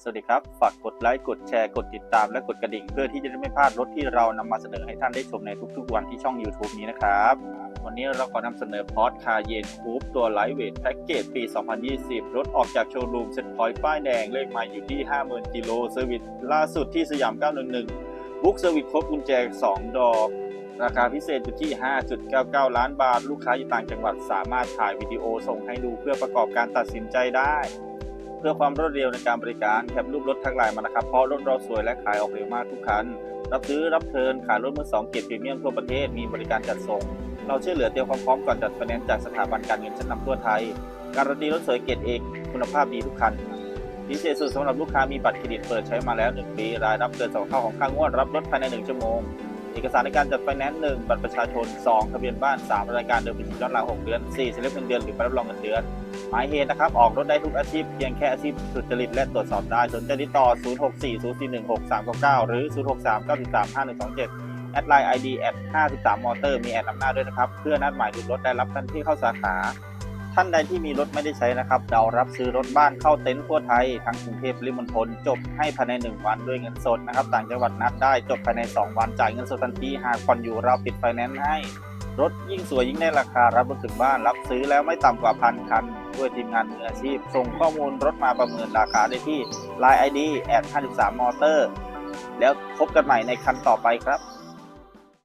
สวัสดีครับ ฝากกดไลค์ กดแชร์ กดติดตาม และกดกระดิ่ง เพื่อที่จะได้ไม่พลาดรถที่เรานำมาเสนอให้ท่านได้ชมในทุกๆ วันที่ช่อง YouTube นี้นะครับ วันนี้เราขอนำเสนอพอร์ตคาเยนคูปตัวไลท์เวทแพ็กเกจปี 2020 รถออกจากโชว์รูมเซ็ตพอยต์ป้ายแดงเลขไมาอยู่ที่ 50,000กิโลเซอร์วิสล่าสุดที่สยาม 911 บุ๊กเซอร์วิสครบกุญแจ 2 ดอกราคาพิเศษอยู่ที่ 5.99 ล้านบาท ลูกค้าอยู่ต่างจังหวัดสามารถถ่ายวิดีโอส่งให้ดูเพื่อประกอบการตัดสินใจได้ พื่อความรวดเร็วในการบริการแคปรูปรถทักไลน์มานะครับ เพราะรถเราสวยและขายออกเร็วมากทุกคัน รับซื้อรับเทินขายรถมือสองเกียรติพรีเมียมทั่วประเทศมีบริการจัดส่ง เราช่วยเหลือเตรียมความพร้อมก่อนจัดไฟแนนซ์จากสถาบันการเงินชั้นนำทั่วไทย การันตีรถสวยเกียรติเอกคุณภาพดีทุกคันพิเศษสุดสำหรับลูกค้ามีบัตรเครดิตเปิดใช้มาแล้ว 1 ปี รายรับเกินสองเท่าของค่างวดรับรถภายใน 1 ชั่วโมง เอกสารในการจัดไฟแนนซ์หนึ่งบัตรประชาชน 2 ทะเบียนบ้าน 3 รายการเดิมเป็นย้อนหลัง 6 เดือน 4สลิปเงินเดือนหรือใบรับรองเงินเดือน หมายเหตุนะครับ ออกรถได้ทุกอาชีพ เพียงแค่อาชีพสุจริตและตรวจสอบได้ สนใจติดต่อ 0640416399 หรือ 063935127 แอดไลน์ ID แอด53มอเตอร์มีแอดนำหน้าด้วยนะครับ เพื่อนัดหมายดูรถได้รับทันที่เข้าสาขา ท่านใดที่มีรถไม่ได้ใช้นะครับ เรารับซื้อรถบ้านเข้าเต็นท์ทั่วไทย ทั้งกรุงเทพริมณฑลจบให้ภายใน 1 วันด้วยเงินสดนะครับ ต่างจังหวัดนัดได้จบภายใน 2 วันจ่ายเงินสดทันทีหากผ่อนอยู่เราปิดไฟแนนซ์ให้ รถยิ่งสวยยิ่งได้ราคารับรถถึงบ้านรับซื้อแล้วไม่ต่ำกว่าพันคัน ด้วยทีมงานมืออาชีพ ส่งข้อมูลรถมาประเมินราคาได้ที่ Line ID แอด53มอเตอร์แล้วพบกันใหม่ในคันต่อไปครับ